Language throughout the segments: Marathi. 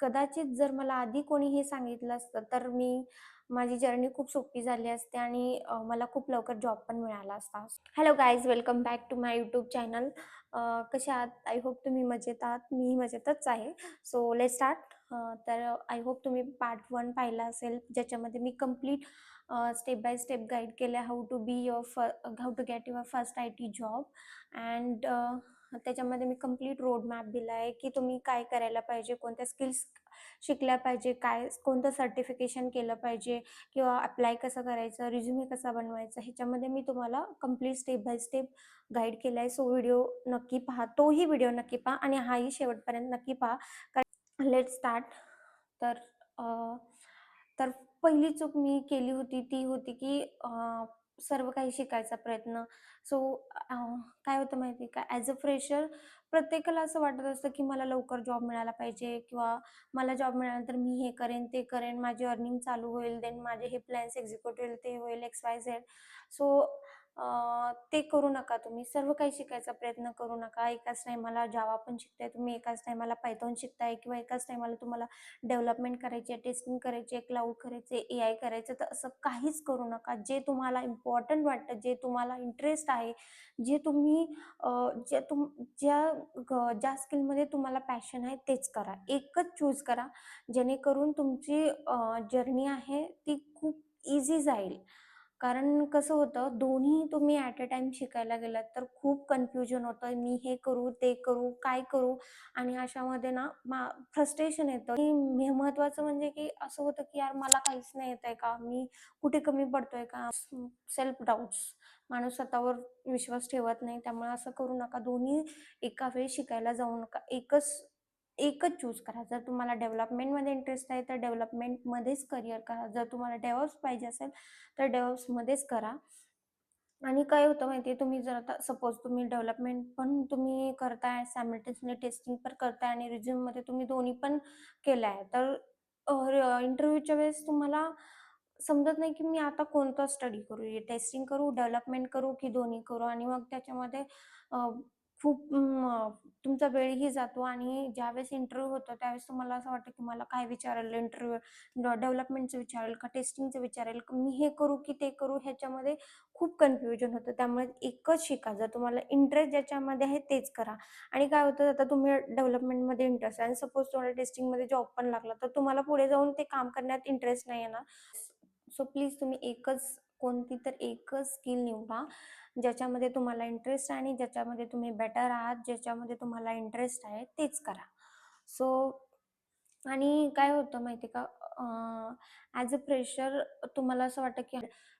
कदाचित जर मला आधी कोणी हे सांगितलं असतं तर मी माझी जर्नी खूप सोपी झाली असते आणि मला खूप लवकर जॉब पण मिळाला असता. Hello guys welcome back to my YouTube channel. कसे आहात? आय होप तुम्ही मजेत आहात. मी मजेतच आहे. So let start. तर आय होप तुम्ही पार्ट वन पाहिला असेल, ज्याच्यामध्ये मी complete step by step guide केलं how to be your how to get your first I T job and त्याच्यामध्ये मी कंप्लीट रोड मॅप दिला आहे, की तुम्ही काय करायला पाहिजे, कोणत्या स्किल्स शिकल्या पाहिजे, काय कोणतं सर्टिफिकेशन केलं पाहिजे किंवा अप्लाय कसं करायचं, रिझ्युमे कसा बनवायचा, ह्याच्यामध्ये मी तुम्हाला complete step by step guide केला आहे. सो व्हिडिओ नक्की पहा. तोही व्हिडिओ नक्की पहा आणि हाही शेवटपर्यंत नक्की पहा. Let start. तर तर पहिली चूक मी केली होती ती होती, की सर्व काही शिकायचा प्रयत्न. सो काय होतं माहिती आहे का, ॲज अ फ्रेशर प्रत्येकाला असं वाटत असतं, की मला लवकर जॉब मिळाला पाहिजे किंवा मला जॉब मिळाल्यानंतर मी हे करेन, ते करेन, माझी अर्निंग चालू होईल, देन माझे हे प्लॅन्स एक्झिक्यूट होईल, ते होईल, एक्स, वाय, झेड. सो ते करू नका तुम्ही. सर्व काही शिकायचा प्रयत्न करू नका. एकाच टाईमाला जावा पण शिकताय तुम्ही, एकाच टाईमाला पायथॉन शिकताय किंवा एकाच टाईमाला तुम्हाला डेव्हलपमेंट करायची आहे, टेस्टिंग करायची आहे, क्लाउड करायचे ए आय करायचं तर असं काहीच करू नका. जे तुम्हाला इम्पॉर्टंट वाटतं, जे तुम्हाला इंटरेस्ट आहे, जे तुम्ही ज्या जे तुम ज्या ज्या स्किलमध्ये तुम्हाला पॅशन आहे तेच करा. एकच चूज करा, जेणेकरून तुमची जर्नी आहे ती खूप इझी जाईल. कारण कसं होतं, दोन्ही तुम्ही ॲट अ टाइम शिकायला गेलात तर खूप कन्फ्युजन होतं. मी हे करू, ते करू, काय करू? आणि अशामध्ये ना मा फ्रस्ट्रेशन येतं. की महत्त्वाचं म्हणजे की असं होतं, की यार मला काहीच नाही येतंय का? मी कुठे कमी पडतोय का? Self doubts. माणूस स्वतःवर विश्वास ठेवत नाही. त्यामुळे असं करू नका. दोन्ही एका वेळी शिकायला जाऊ नका. एकच एकच चूज करा. जर तुम्हाला डेव्हलपमेंटमध्ये इंटरेस्ट आहे, तर डेव्हलपमेंटमध्येच करियर करा. जर तुम्हाला डेव्हप्स पाहिजे असेल, तर डेव्हप्समध्येच करा. आणि काय होतं माहिती आहे, तुम्ही जर आता सपोज तुम्ही डेव्हलपमेंट पण तुम्ही करताय, सायमल्टेनियसली टेस्टिंग पण करताय आणि रिझ्यूममध्ये तुम्ही दोन्ही पण केलं आहे, तर इंटरव्ह्यूच्या वेळेस तुम्हाला समजत नाही, की मी आता कोणता स्टडी करू? टेस्टिंग करू, डेव्हलपमेंट करू की दोन्ही करू? आणि मग त्याच्यामध्ये खूप तुमचा वेळही जातो आणि ज्यावेळेस इंटरव्ह्यू होतो, त्यावेळेस तुम्हाला असं वाटतं, की मला काय विचारेल इंटरव्ह्यू डेव्हलपमेंटचं विचारेल का टेस्टिंगचं विचारेल? मी हे करू की ते करू? ह्याच्यामध्ये खूप कन्फ्युजन होतं. त्यामुळे एकच शिका. जर तुम्हाला इंटरेस्ट ज्याच्यामध्ये आहे तेच करा. आणि काय होतं आता तुम्ही डेव्हलपमेंटमध्ये इंटरेस्ट आहे आणि सपोज तुम्हाला टेस्टिंगमध्ये जॉब पण लागला, तर तुम्हाला पुढे जाऊन ते काम करण्यात इंटरेस्ट नाही येणार. सो प्लीज तुम्ही एकच कोणती तर एकच स्किल निवडा, ज्याच्यामध्ये तुम्हाला इंटरेस्ट आहे आणि ज्याच्यामध्ये तुम्ही बेटर आहात, ज्याच्यामध्ये तुम्हाला इंटरेस्ट आहे तेच करा. सो आणि काय होतं माहिती आहे का, ॲज अ प्रेशर तुम्हाला असं वाटतं, की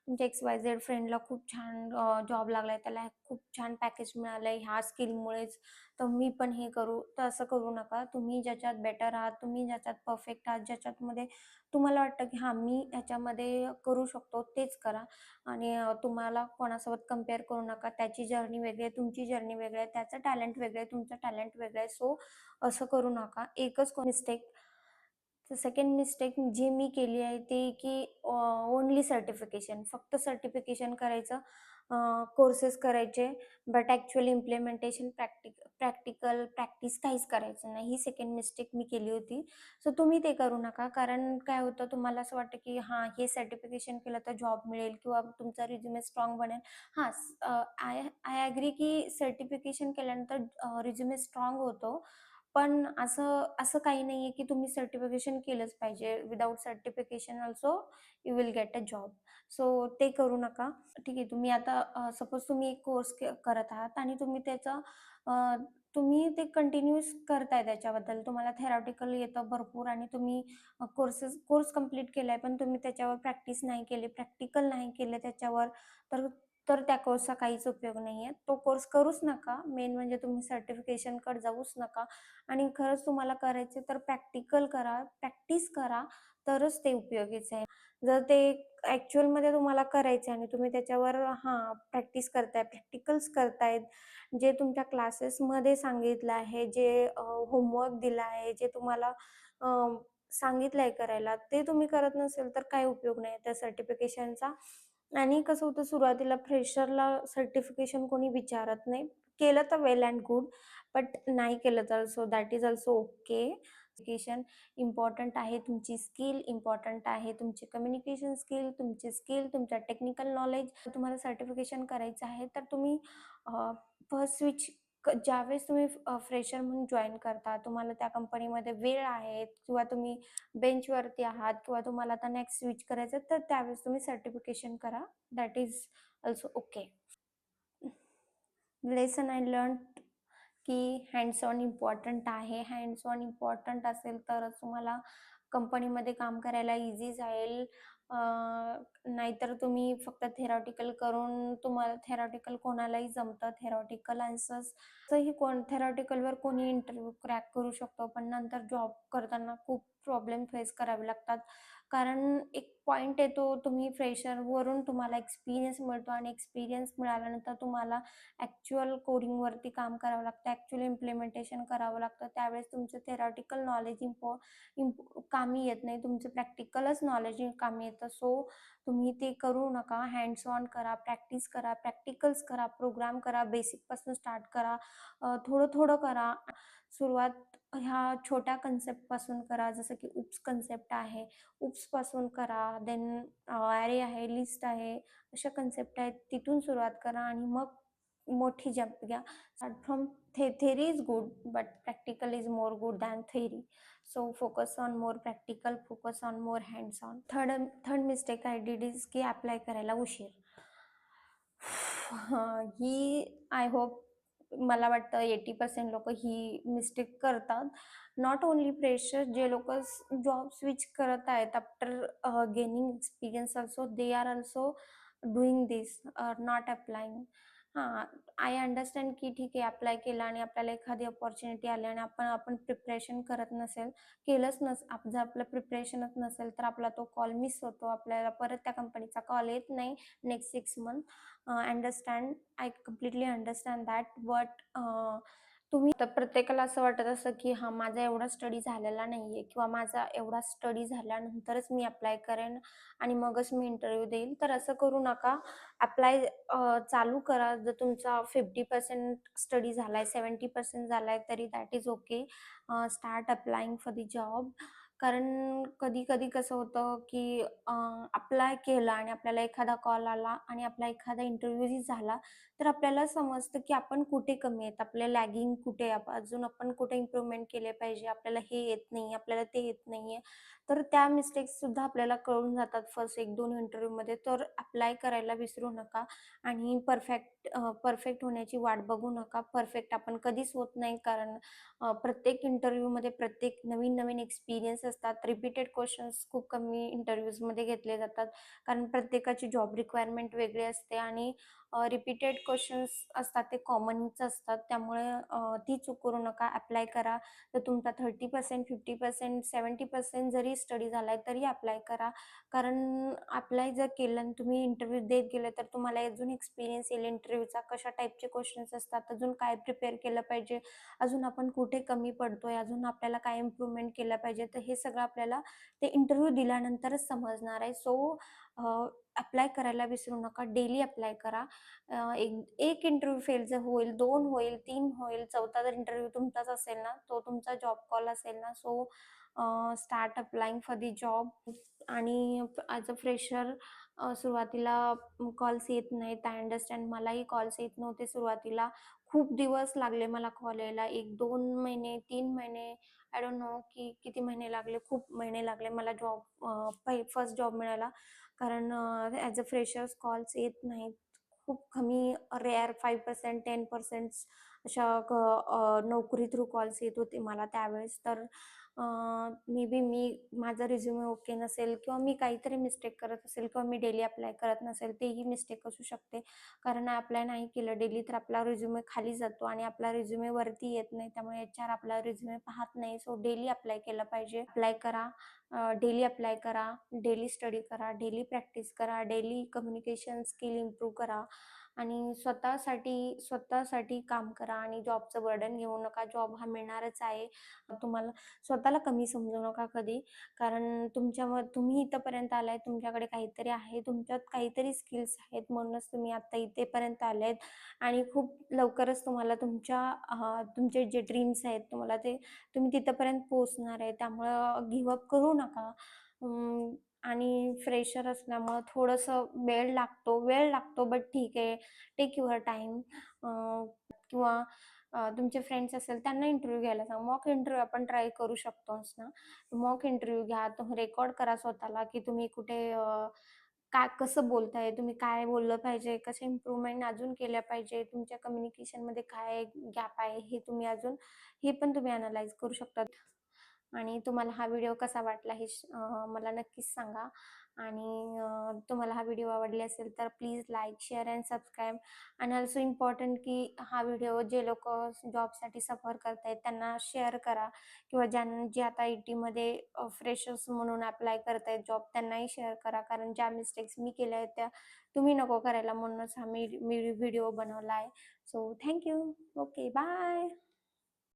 तुमच्या एक्स, वाय, झेड फ्रेंडला खूप छान जॉब लागलाय, त्याला खूप छान पॅकेज मिळालंय ह्या स्किलमुळेच, तर मी पण हे करू. तर असं करू नका. तुम्ही ज्याच्यात बेटर आहात, तुम्ही ज्याच्यात परफेक्ट आहात, ज्याच्यातमध्ये तुम्हाला वाटतं, की हां, मी ह्याच्यामध्ये करू शकतो तेच करा. आणि तुम्हाला कोणासोबत कंपेअर करू नका. त्याची जर्नी वेगळी आहे, तुमची जर्नी वेगळी आहे, त्याचं टॅलेंट वेगळं आहे, तुमचं टॅलेंट वेगळं आहे. सो असं करू नका. एकच मिस्टेक तर सेकंड मिस्टेक जी मी केली आहे ती की ओनली सर्टिफिकेशन फक्त सर्टिफिकेशन करायचं, कोर्सेस करायचे, but actually implementation, practic practical practice काहीच करायचं नाही. ही सेकंड मिस्टेक मी केली होती. सो तुम्ही ते करू नका. कारण काय होतं, तुम्हाला असं वाटतं की हां, हे सर्टिफिकेशन केलं तर जॉब मिळेल किंवा तुमचा रिझ्युमे स्ट्रॉंग बनेल. हां, आय आय ॲग्री की सर्टिफिकेशन केल्यानंतर रिझ्युमे स्ट्रॉंग होतो. पण असं असं काही नाही आहे, की तुम्ही सर्टिफिकेशन केलंच पाहिजे. Without certification also you will get a job. So ते करू नका. ठीक आहे, तुम्ही आता सपोज तुम्ही एक कोर्स करत आहात आणि तुम्ही त्याचं तुम्ही ते कंटिन्यूअस करताय त्याच्याबद्दल. तुम्हाला थेरॉटिकल येतं भरपूर आणि तुम्ही कोर्सेस कोर्स कंप्लीट केलाय, पण तुम्ही त्याच्यावर प्रॅक्टिस नाही केली, प्रॅक्टिकल नाही केलं त्याच्यावर, तर तर त्या कोर्सचा काहीच उपयोग नाही आहे. तो कोर्स करूच नका. मेन म्हणजे तुम्ही सर्टिफिकेशनकडे जाऊच नका आणि खरंच तुम्हाला करायचं तर प्रॅक्टिकल करा, प्रॅक्टिस करा, तरच ते उपयोगीचं आहे. जर ते ॲक्च्युअलमध्ये तुम्हाला करायचं आहे आणि तुम्ही त्याच्यावर हां, प्रॅक्टिस करताय, प्रॅक्टिकल्स करतायत, जे तुमच्या क्लासेसमध्ये सांगितलं आहे, जे होमवर्क दिला आहे, जे तुम्हाला सांगितलं आहे करायला, ते तुम्ही करत नसेल तर काही उपयोग नाही त्या सर्टिफिकेशनचा. आणि कसं होतं सुरुवातीला फ्रेशरला सर्टिफिकेशन कोणी विचारत नाही. केलं तर वेल अँड गुड, बट नाही केलं तर so that is also okay. Education important आहे तुमची स्किल इम्पॉर्टंट आहे तुमची कम्युनिकेशन स्किल तुमची स्किल तुमचं टेक्निकल नॉलेज तुम्हाला सर्टिफिकेशन करायचं आहे तर तुम्ही फर्स्ट स्विच ज्यावेळेस तुम्ही फ्रेशर म्हणून जॉईन करता तुम्हाला त्या कंपनीमध्ये वेळ आहे किंवा तुम्ही बेंचवरती आहात किंवा तुम्हाला आता नेक्स्ट स्विच करायचं तर त्यावेळेस तुम्ही सर्टिफिकेशन करा. That is also okay lesson I learn की हँड्स ऑन इम्पॉर्टंट आहे. हँड्स ऑन इम्पॉर्टंट असेल तरच तुम्हाला कंपनीमध्ये काम करायला इझी जाईल. नाहीतर तुम्ही फक्त थेरॉटिकल करून तुम्हाला थेरॉटिकल कोणालाही जमतं. थेरॉटिकल आन्सर्स ही कोण थेरॉटिकलवर कोणी इंटरव्ह्यू क्रॅक करू शकतो. पण नंतर जॉब करताना खूप प्रॉब्लेम फेस करावे लागतात. कारण एक पॉईंट येतो तुम्ही फ्रेशरवरून तुम्हाला एक्सपिरियन्स मिळतो आणि एक्सपिरियन्स मिळाल्यानंतर तुम्हाला ॲक्च्युअल कोडिंगवरती काम करावं लागतं ॲक्च्युअल इम्प्लिमेंटेशन करावं लागतं. त्यावेळेस तुमचं थेरॉटिकल नॉलेज इम्पॉ इम्प कामी येत नाही तुमचं प्रॅक्टिकलच नॉलेज कामी येतं. सो तुम्ही ते करू नका. हँड्स ऑन करा प्रॅक्टिस करा प्रॅक्टिकल्स करा प्रोग्राम करा बेसिकपासून स्टार्ट करा. थोडं थोडं करा. सुरुवात ह्या छोट्या कन्सेप्टपासून करा. जसं की उप्स कन्सेप्ट आहे. ग्रुप्सपासून करा. देन ॲरे आहे लिस्ट आहे अशा कन्सेप्ट आहेत. तिथून सुरुवात करा आणि मग मोठी जंप घ्या. Start from the theory is good but practical is more good than theory so focus on more practical focus on more hands on third third mistake I did is की अप्लाय करायला उशीर. ही आय होप मला वाटतं एटी पर्सेंट लोक ही मिस्टेक करतात. नॉट ओनली प्रेशर जे लोक जॉब स्विच करत आहेत after gaining experience also they are also doing this not applying हां आय अंडरस्टँड की ठीक आहे अप्लाय केलं आणि आपल्याला एखादी अपॉर्च्युनिटी आली आणि आपण आपण प्रिपरेशन करत नसेल केलंच नस आप जर आपलं प्रिपरेशनच नसेल तर आपला तो कॉल मिस होतो. आपल्याला परत त्या कंपनीचा कॉल येत नाही next six month understand I completely understand that but तुम्ही तर प्रत्येकाला असं वाटत असं की हा माझा एवढा स्टडी झालेला नाहीये किंवा माझा एवढा स्टडी झाल्यानंतरच मी अप्लाय करेन आणि मगच मी इंटरव्ह्यू देईल. तर असं करू नका. अप्लाय चालू करा. जर तुमचा फिफ्टी पर्सेंट स्टडी झालाय सेवन्टी पर्सेंट झालाय तरी that is okay start applying for the job कारण कधी कधी कसं होतं की अप्लाय केलं आणि आपल्याला एखादा कॉल आला आणि आपला एखादा इंटरव्ह्यू झाला तर आपल्याला समजतं की आपण कुठे कमी आहेत आपल्या लॅगिंग कुठे अजून आपण कुठे इम्प्रूव्हमेंट केले पाहिजे आपल्याला हे येत नाही आपल्याला ते येत नाही आहे तर त्या मिस्टेक्ससुद्धा आपल्याला कळून जातात फर्स्ट एक दोन इंटरव्ह्यूमध्ये तर अप्लाय करायला विसरू नका आणि परफेक्ट परफेक्ट होण्याची वाट बघू नका. परफेक्ट आपण कधीच होत नाही कारण प्रत्येक इंटरव्ह्यूमध्ये प्रत्येक नवीन नवीन एक्सपिरियन्स असतात. रिपीटेड क्वेश्चन्स खूप कमी इंटरव्ह्यूजमध्ये घेतले जातात. कारण प्रत्येकाची जॉब रिक्वायरमेंट वेगळी असते आणि रिपीटेड क्वेश्चन्स असतात ते कॉमनच असतात. त्यामुळे ती चूक करू नका. अप्लाय करा. तर तुमचा thirty percent fifty percent seventy percent जरी स्टडी झाला आहे तरी अप्लाय करा. कारण अप्लाय जर केलं आणि तुम्ही इंटरव्ह्यू देत गेले तर तुम्हाला अजून एक्सपिरियन्स येईल. इंटरव्ह्यूचा कशा टाईपचे क्वेश्चन्स असतात अजून काय प्रिपेअर केलं पाहिजे अजून आपण कुठे कमी पडतोय अजून आपल्याला काय इम्प्रूव्हमेंट केलं पाहिजे तर हे सगळं आपल्याला ते इंटरव्ह्यू दिल्यानंतरच समजणार आहे. सो अप्लाय करायला विसरू नका. डेली अप्लाय करा. एक एक इंटरव्ह्यू फेल जर होईल दोन होईल तीन होईल चौथा जर इंटरव्ह्यू तुमचाच असेल ना तो तुमचा जॉब कॉल असेल ना so start applying for the job आणि ॲज अ फ्रेशर सुरुवातीला कॉल्स येत नाहीत. आय अंडरस्टँड मलाही कॉल्स येत नव्हते सुरुवातीला. खूप दिवस लागले मला कॉल यायला. एक दोन महिने तीन महिने आय डोंट नो की किती महिने लागले खूप महिने लागले मला जॉब फर्स्ट जॉब मिळायला. कारण ॲज अ फ्रेशर्स कॉल्स येत नाहीत. खूप कमी rare five percent ten percent अशा नोकरी थ्रू कॉल्स येत होते मला त्यावेळेस. तर मे बी मी माझा रिझ्युमे ओके नसेल किंवा मी काहीतरी मिस्टेक करत असेल किंवा मी डेली अप्लाय करत नसेल तेही मिस्टेक असू शकते. कारण अप्लाय नाही केलं डेली तर आपला रिझ्युमे खाली जातो आणि आपला रिझ्युमे वरती येत नाही. त्यामुळे एच आर आपला रिझ्युमे पाहत नाही. सो डेली अप्लाय केलं पाहिजे. अप्लाय करा. डेली अप्लाय करा. डेली स्टडी करा. डेली प्रॅक्टिस करा. डेली कम्युनिकेशन स्किल इम्प्रूव्ह करा. आणि स्वतःसाठी स्वतःसाठी काम करा आणि जॉबचं बर्डन घेऊ नका. जॉब हा मिळणारच आहे. तुम्हाला स्वतःला कमी समजू नका कधी. कारण तुमच्यावर तुम्ही इथंपर्यंत आलाय तुमच्याकडे काहीतरी आहे. तुमच्यात काहीतरी स्किल्स आहेत. म्हणूनच तुम्ही आता इथेपर्यंत आले आहेत आणि खूप लवकरच तुम्हाला तुमच्या तुमचे जे ड्रीम्स आहेत तुम्हाला ते तुम्ही तिथंपर्यंत पोचणार आहे. त्यामुळं गिवअप करू नका. आणि फ्रेशर असल्यामुळं थोडंसं वेळ लागतो वेळ लागतो बट ठीक आहे. टेक युअर टाईम किंवा तुमचे फ्रेंड्स असेल त्यांना इंटरव्ह्यू घ्यायला सांग. मॉक इंटरव्ह्यू आपण ट्राय करू शकतोच ना. मॉक इंटरव्ह्यू घ्या. तुम्ही रेकॉर्ड करा स्वतःला की तुम्ही कुठे काय कसं बोलताय? तुम्ही काय बोललं पाहिजे? कसे इम्प्रूव्हमेंट अजून केल्या पाहिजे? तुमच्या कम्युनिकेशनमध्ये काय गॅप आहे? हे तुम्ही अजून हे पण तुम्ही अनालाइज करू शकतात आणि तुम्हाला हा व्हिडिओ कसा वाटला हे मला नक्कीच सांगा. आणि तुम्हाला हा व्हिडिओ आवडले असेल तर please like share and subscribe. आणि ऑल्सो इम्पॉर्टंट की हा व्हिडिओ जे लोक जॉबसाठी सफर करत आहेत त्यांना शेअर करा. किंवा ज्यां जे आता आय टीमध्ये फ्रेशर्स म्हणून अप्लाय करत आहेत जॉब त्यांनाही शेअर करा. कारण ज्या मिस्टेक्स मी केल्या आहेत त्या तुम्ही नको करायला म्हणूनच हा मी मी व्हिडिओ बनवला आहे सो थँक्यू ओके बाय